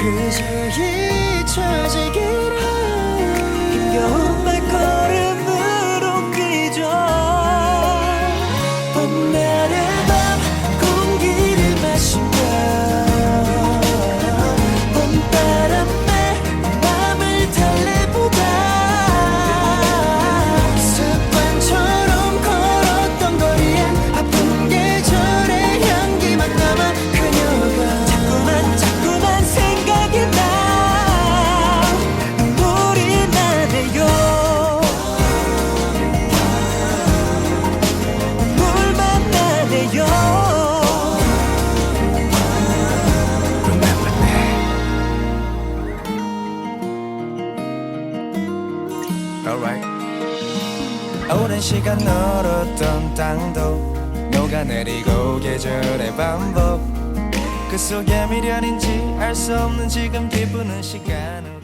그저 잊혀지 Alright. 오랜 시간 얼었던 땅도 녹아내리고 계절의 반복 그 속에 미련인지 알 수 없는 지금 기쁘는 시간을